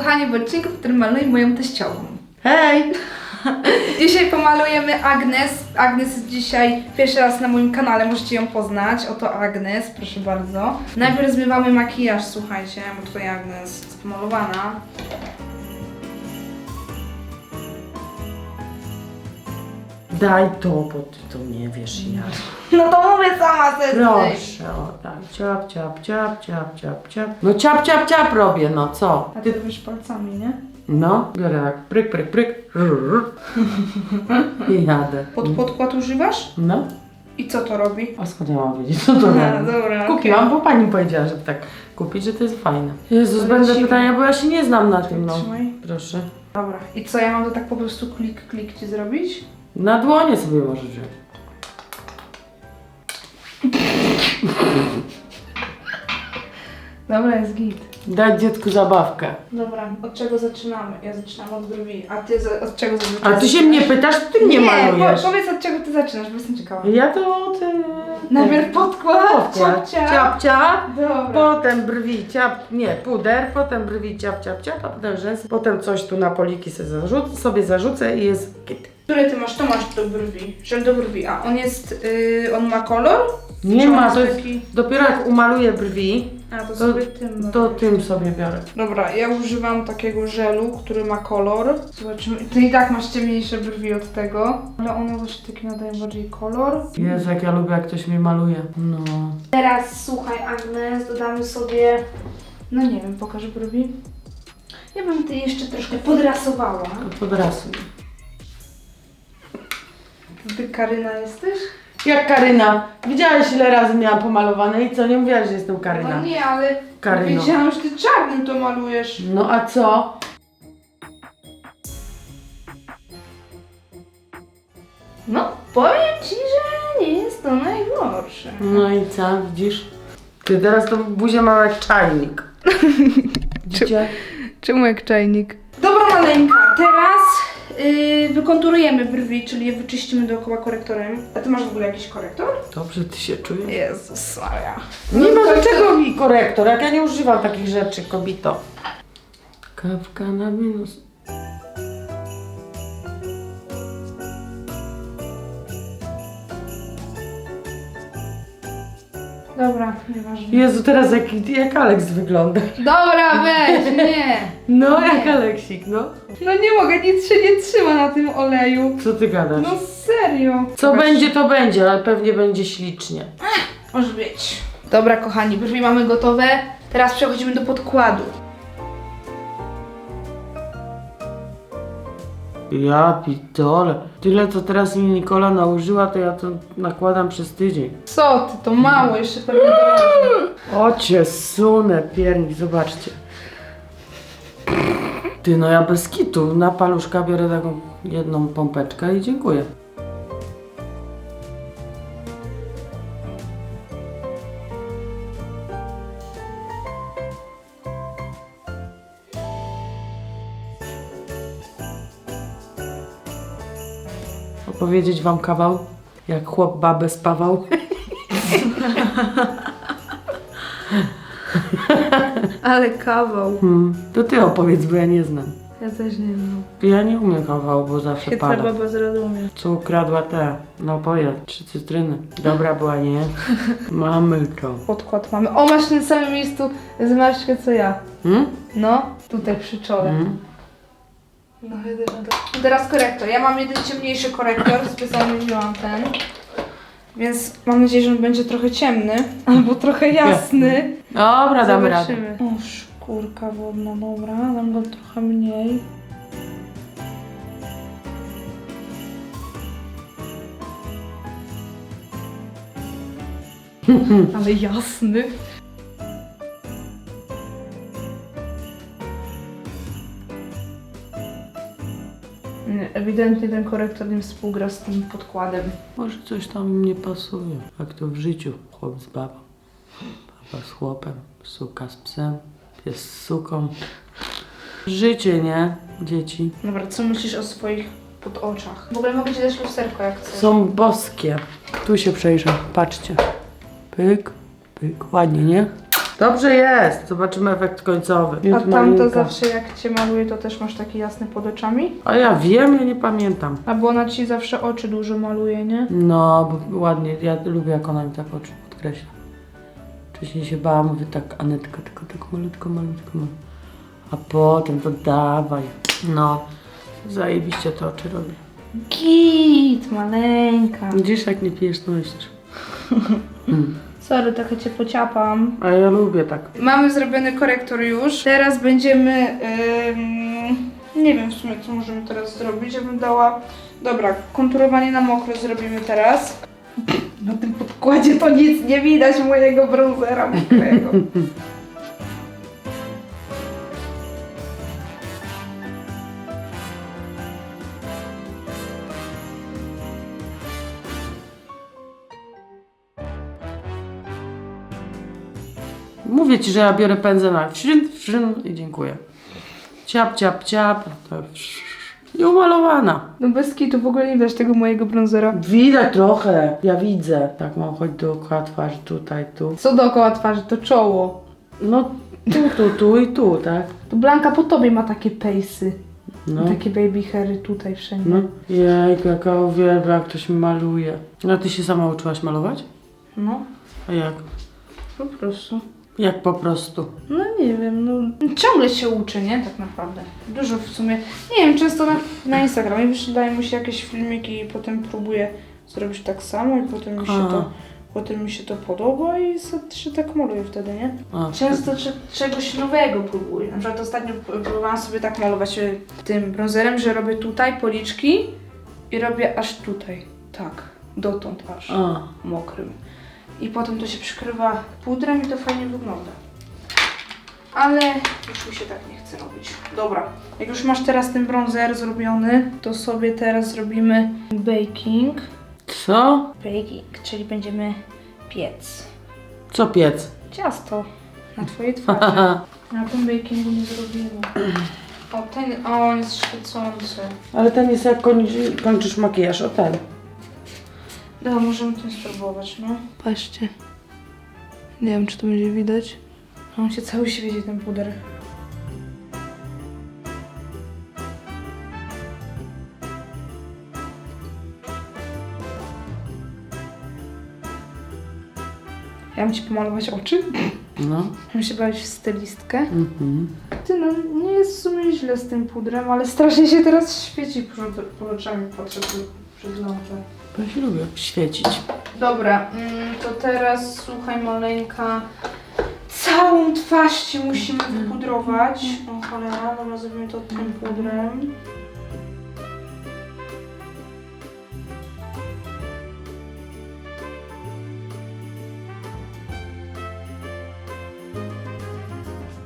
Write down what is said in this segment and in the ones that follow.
kochani, w odcinku, w którym maluję moją teściową. Hej! Dzisiaj pomalujemy Agnes. Agnes jest dzisiaj pierwszy raz na moim kanale, możecie ją poznać. Oto Agnes, proszę bardzo. Najpierw zmywamy makijaż, słuchajcie, bo tutaj Agnes jest pomalowana. Daj to, bo ty to nie wiesz jak. No to mówię sama ze Proszę, o tak. Ciap, ciap, ciap, ciap, ciap, ciap. No ciap, ciap, ciap robię, no co? A ty robisz palcami, nie? No, biorę tak. Pryk, pryk, pryk. rrr. I jadę. Pod podkład używasz? No, I co to robi? a skąd ja mam wiedzieć, co to Aha, robi? dobra, Kupiłam, bo pani powiedziała, żeby tak kupić, że to jest fajne. Jezus, będę Lecimy. pytania, bo ja się nie znam na tym, no. Trzymaj. Proszę. Dobra. I co, ja mam to tak po prostu klik, klik ci zrobić? Na dłonie sobie wziąć. Dobra, jest git. Dać dziecku zabawkę. Dobra, od czego zaczynamy? Ja zaczynam od brwi. A ty za, od czego zazwyczaj A ty się mnie pytasz, ty mnie malujesz. po, powiedz od czego ty zaczynasz, bo jestem ciekawa. Ja to ty... Najpierw podkład, Podkład. ciap, ciap. Ciap, ciap. Dobra. Potem brwi, ciap, nie, puder, potem brwi, ciap, ciap, ciap, a potem rzęsy, potem coś tu na poliki sobie, zarzucę, sobie zarzucę i jest git. Który ty masz? To masz do brwi. Żel do brwi. A on jest, yy, on ma kolor? Nie Czy on ma, to jest, taki... dopiero jak umaluję brwi, A, to, to, sobie tym. to tym sobie biorę. Dobra, ja używam takiego żelu, który ma kolor. Zobaczymy. Ty i tak masz ciemniejsze brwi od tego, ale one właśnie takie nadają bardziej kolor. Jezu, jak ja lubię, jak ktoś mnie maluje. No. Teraz słuchaj Agnes, dodamy sobie, no nie wiem, pokażę brwi. Ja bym ty jeszcze troszkę podrasowała. To podrasuj. Ty Karyna jesteś? Jak Karyna. Widziałeś ile razy miałam pomalowane i co? Nie mówiłaś, że jestem Karyna. No nie, ale Karyno. wiedziałam, że ty czarnym to malujesz. No a co? No, powiem ci, że nie jest to najgorsze. No i co, widzisz? Ty teraz to buzię ma jak czajnik. Widzicie? Czemu jak czajnik? Dobra maleńka, teraz yy, wykonturujemy brwi, czyli je wyczyścimy dookoła korektorem. A ty masz w ogóle jakiś korektor? Dobrze ty się czujesz? Jezus Maria. Nie ma do czego mi korektor, jak ja nie używam takich rzeczy, kobito. Kawka na minus. Dobra, nieważne. Jezu, teraz jak, jak Aleks wygląda. Dobra, weź, nie. No, jak Aleksik, no. No nie mogę, nic się nie trzyma na tym oleju. Co ty gadasz? No serio. Co będzie, to będzie, ale pewnie będzie ślicznie. Może być. Dobra, kochani, brwi mamy gotowe. Teraz przechodzimy do podkładu. Ja pitole. Tyle co teraz mi Nikola nałożyła, to ja to nakładam przez tydzień. Co ty, to mało, jeszcze pewnie Ocie, sunę piernik, zobaczcie. Ty, no ja bez kitu, na paluszka biorę taką jedną pompeczkę i dziękuję. Opowiedzieć wam kawał, jak chłop babę spawał. Ale kawał. Hmm, to ty opowiedz, bo ja nie znam. Ja też nie wiem. Ja nie umiem kawału, bo zawsze Chytra pada. baba z Radomia. Co ukradła te napoje? Trzy cytryny. Dobra była, nie? Mamy to. Podkład mamy. O, masz w tym samym miejscu zmarszczkę co ja. Hmm? No, tutaj przy czole. Hmm? No, jedyne to. Teraz korektor. Ja mam jeden ciemniejszy korektor, specjalnie wzięłam ten. Więc mam nadzieję, że on będzie trochę ciemny, albo trochę jasny. Dobra, damy radę. Zobaczymy. O, szkórka wodna, dobra, dam go trochę mniej. Ale jasny. Ewidentnie ten korektor nie współgra z tym podkładem. Może coś tam im nie pasuje. Jak to w życiu. Chłop z babą. Baba z chłopem. Suka z psem. Pies z suką. Życie, nie? Dzieci. Dobra, co myślisz o swoich pod oczach? W ogóle mogę ci dać lusterko jak chcesz. Są boskie. Tu się przejrzę. Patrzcie. Pyk, pyk. Ładnie, nie? Dobrze jest, zobaczymy efekt końcowy. A Miód tamto malinka. zawsze jak cię maluje, to też masz taki jasny pod oczami? A ja wiem, ja nie pamiętam. A bo ona ci zawsze oczy dużo maluje, nie? No, bo ładnie, ja lubię jak ona mi tak oczy podkreśla. Wcześniej się bałam, mówię tak, Anetka, tylko tak malutko, malutko, malutko. A potem to dawaj. No, zajebiście to oczy robię. Git, maleńka. Widzisz, jak nie pijesz, to myślisz. Hmm. Sorry, trochę cię pociapam. A ja lubię tak. Mamy zrobiony korektor już. Teraz będziemy. ym, nie wiem w sumie, co możemy teraz zrobić. Ja bym dała. Dobra, konturowanie na mokro zrobimy teraz. Na tym podkładzie to nic nie widać mojego bronzera mokrego. Mówię ci, że ja biorę pędzel na wszyn, wszyn i dziękuję. Ciap, ciap, ciap. To I umalowana. No bez kitu w ogóle nie widać tego mojego bronzera. Widać trochę, ja widzę. Tak mam choć dookoła twarzy, tutaj, tu. Co dookoła twarzy? To czoło. No tu, tu, tu i tu, tak? To Blanka po tobie ma takie pejsy. No. Takie baby hairy tutaj wszędzie. No. Jejku, jaka uwielbia, jak ktoś maluje. A ty się sama uczyłaś malować? No, A jak? po prostu. Jak po prostu. No nie wiem, no ciągle się uczy, nie? Tak naprawdę. Dużo w sumie. Nie wiem, często na, na Instagramie wyświetlają mi się jakieś filmiki i potem próbuję zrobić tak samo i potem mi się to, potem mi się to podoba i se- się tak maluję wtedy, nie? A, Często cze- czegoś nowego próbuję. Na przykład ostatnio p- próbowałam sobie tak malować e, tym bronzerem, że robię tutaj policzki i robię aż tutaj. Tak, dotąd aż A. mokrym. I potem to się przykrywa pudrem i to fajnie wygląda. Ale już mi się tak nie chce robić. Dobra, jak już masz teraz ten bronzer zrobiony, to sobie teraz zrobimy baking. Co? Baking, czyli będziemy piec. Co piec? Ciasto na twojej twarzy. Na tym bakingu nie zrobimy. O, ten, o, on jest świecący. Ale ten jest jak kończy, kończysz makijaż, o ten. Dobra, możemy tym spróbować, no. Patrzcie. Nie wiem, czy to będzie widać. On się cały świeci, ten puder. Ja mam ci pomalować oczy? No. Mam się bawić w stylistkę. Mhm. Ty no, nie jest w sumie źle z tym pudrem, ale strasznie się teraz świeci przed, przed oczami, patrzę lampę. Bo ja się lubię świecić. Dobra, mm, to teraz słuchaj maleńka. Całą twarz ci musimy wypudrować. O cholera, dobra, zrobimy to tym pudrem.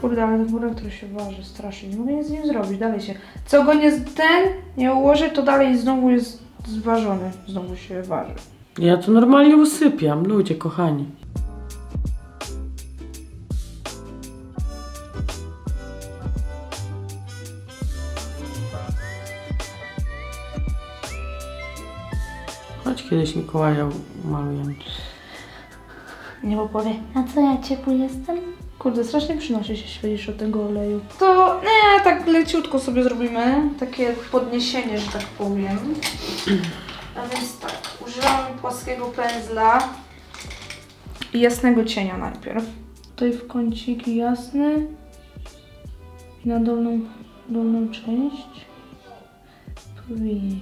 Kurde, ale ten pudr, który się waży strasznie. Nie mogę nic z nim zrobić, dalej się. Co go nie z- ten nie ułoży, to dalej znowu jest zważony. Znowu się waży. Ja to normalnie usypiam, ludzie kochani. Chodź kiedyś Mikołaja umalujemy. Nie bo powie, a co ja ciepły jestem? Kurde, strasznie przynosi się świecisz od tego oleju. To nie, tak leciutko sobie zrobimy. Takie podniesienie, że tak powiem. A więc tak, używamy płaskiego pędzla i jasnego cienia najpierw. Tutaj w kąciki jasny i na dolną, dolną część powieki.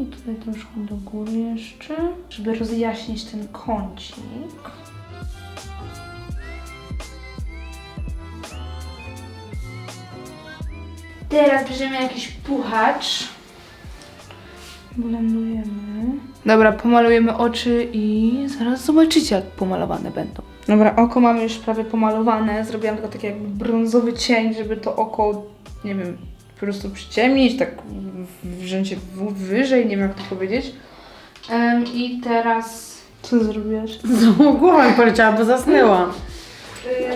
I tutaj troszkę do góry jeszcze, żeby rozjaśnić ten kącik. Teraz bierzemy jakiś puchacz. Blendujemy. Dobra, pomalujemy oczy i zaraz zobaczycie, jak pomalowane będą. Dobra, oko mamy już prawie pomalowane. Zrobiłam tylko taki jakby brązowy cień, żeby to oko, nie wiem, po prostu przyciemnić, tak w- wziąć je wyżej, nie wiem jak to powiedzieć. I teraz... Co zrobiłaś? Z głową poleciała, bo zasnęłam.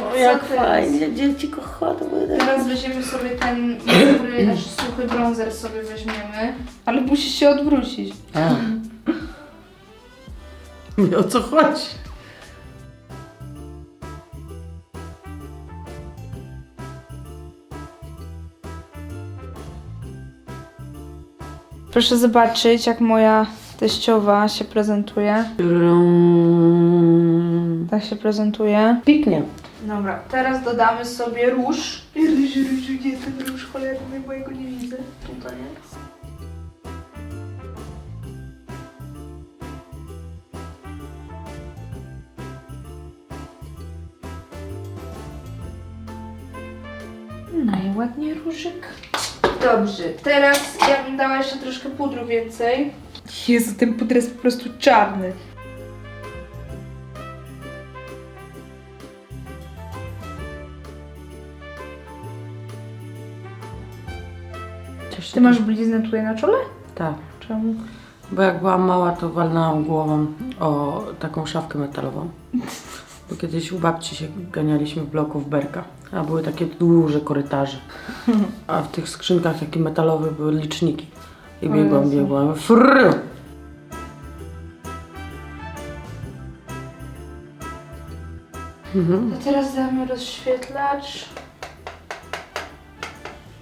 No, jak fajnie, dzieci kochały. Teraz weźmiemy sobie ten, który nasz suchy bronzer sobie weźmiemy, ale musisz się odwrócić. A. O co chodzi? Proszę zobaczyć, jak moja teściowa się prezentuje. Tak się prezentuje. Piknie. Dobra, teraz dodamy sobie róż. Róż, róż, gdzie ten róż cholerny, bo ja go nie widzę. Tutaj jest. I ładnie różyk. Dobrze, teraz ja bym dała jeszcze troszkę pudru więcej. Jezu, ten pudr jest po prostu czarny. Cieszę Ty masz bliznę tutaj na czole? Tak. Czemu? Bo jak byłam mała, to walnęłam głową o taką szafkę metalową. Bo kiedyś u babci się ganialiśmy w bloku w Berka, a były takie duże korytarze. A w tych skrzynkach takie metalowe były liczniki. I O biegłam, Jezu. biegłam. Frrr! Mhm. A teraz damy rozświetlacz.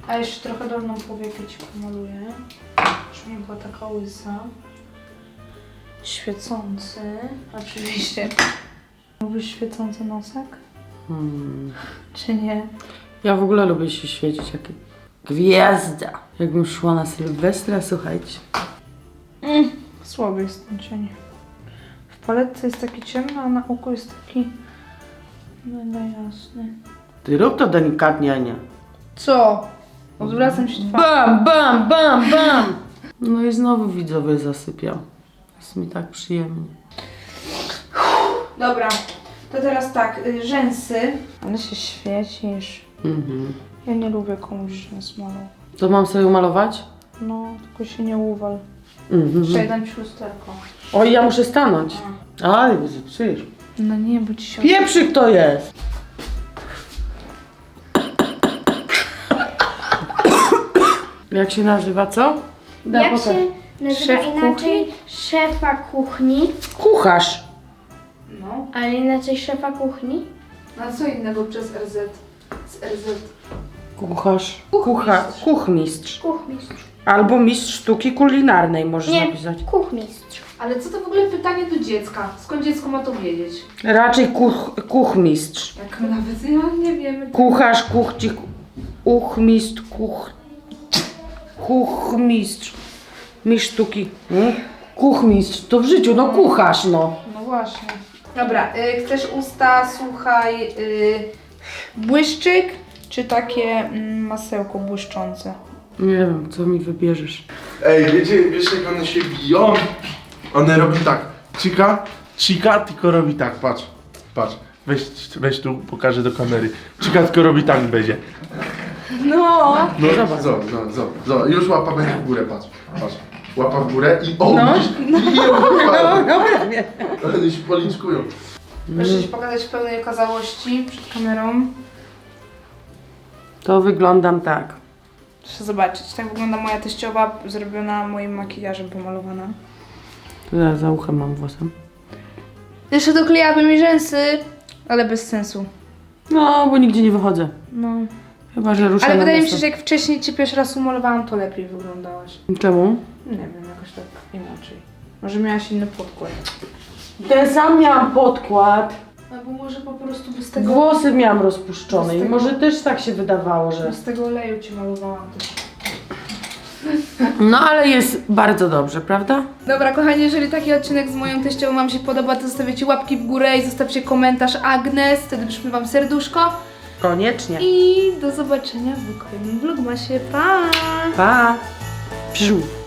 A jeszcze trochę dolną powiekę ci pomaluję. Żeby nie była taka łysa. Świecący. Oczywiście. Lubisz świecący nosek? Hmm. Czy nie? Ja w ogóle lubię się świecić jak gwiazda. Jakbym szła na Sylwestra, słuchajcie. Mm, słaby jest ten cień. W paletce jest taki ciemny, a na oku jest taki mega jasny. Ty rób to delikatnie, Ania. Co? Odwracam się twarzą. Bam, bam, bam, bam! No i znowu widzowie zasypiam. Jest mi tak przyjemnie. Dobra, to teraz tak, y, rzęsy. Ale się świecisz. Mhm. Ja nie lubię komuś rzęs malować. To mam sobie umalować? No, tylko się nie uwal. Mhm. Przejdę ci lusterko. Oj, ja muszę stanąć. Mnie zepsujesz. No nie, bo ci się... Pieprzyk to jest! Jak się nazywa, co? Da, Jak pokaż. się nazywa Szef inaczej szefa kuchni, Kucharz. No. ale inaczej szefa kuchni? A co innego przez RZ? Z RZ. Kucharz. Kuchmistrz. Kucha, kuchmistrz. Kuchmistrz. Albo mistrz sztuki kulinarnej możesz Nie, napisać. kuchmistrz. Ale co to w ogóle pytanie do dziecka? Skąd dziecko ma to wiedzieć? Raczej kuch, kuchmistrz. Jak nawet ja nie wiem. Kucharz, kuchci, kuchmistrz, kuch... Kuchmistrz. Mistrz sztuki. Hmm? Kuchmistrz. To w życiu, no kucharz, no. No właśnie. Dobra, y, chcesz usta, słuchaj, y, błyszczyk, czy takie mm, masełko błyszczące? Nie wiem, co mi wybierzesz. Ej, wiecie, wiesz jak one się biją? One robią tak, cika, cika, tylko robi tak, patrz, patrz. Weź, weź tu, pokażę do kamery. Cika tylko robi tak będzie. No. No Zobacz. zobacz, zobacz, zobacz, zobacz. Już łapa będzie w górę, patrz, patrz. Łapa w górę i o, No. widzisz? I ją wypala. No, prawie. One się policzkują. Proszę Ci pokazać w pełnej okazałości przed kamerą. To wyglądam tak. Proszę zobaczyć, tak wygląda moja teściowa zrobiona moim makijażem pomalowana. To ja za uchem mam włosem. Jeszcze doklejałabym mi rzęsy, ale bez sensu. No, bo nigdzie nie wychodzę. No. Chyba, że ruszę Ale wydaje mi się, że jak wcześniej Cię pierwszy raz umalowałam, to lepiej wyglądałaś. Czemu? Nie wiem, jakoś tak inaczej. Może miałaś inny podkład. Ten sam miałam podkład. Albo może po prostu bez tego, Włosy miałam rozpuszczone Z i może też tak się wydawało, że... bez tego oleju Cię malowałam też. No, ale jest bardzo dobrze, prawda? Dobra, kochani, jeżeli taki odcinek z moją teściową Wam się podoba, to zostawiacie łapki w górę i zostawcie komentarz Agnes, wtedy przyszmy Wam serduszko. Koniecznie. I do zobaczenia w kolejnym vlogmasie. Pa! Pa! Psiu.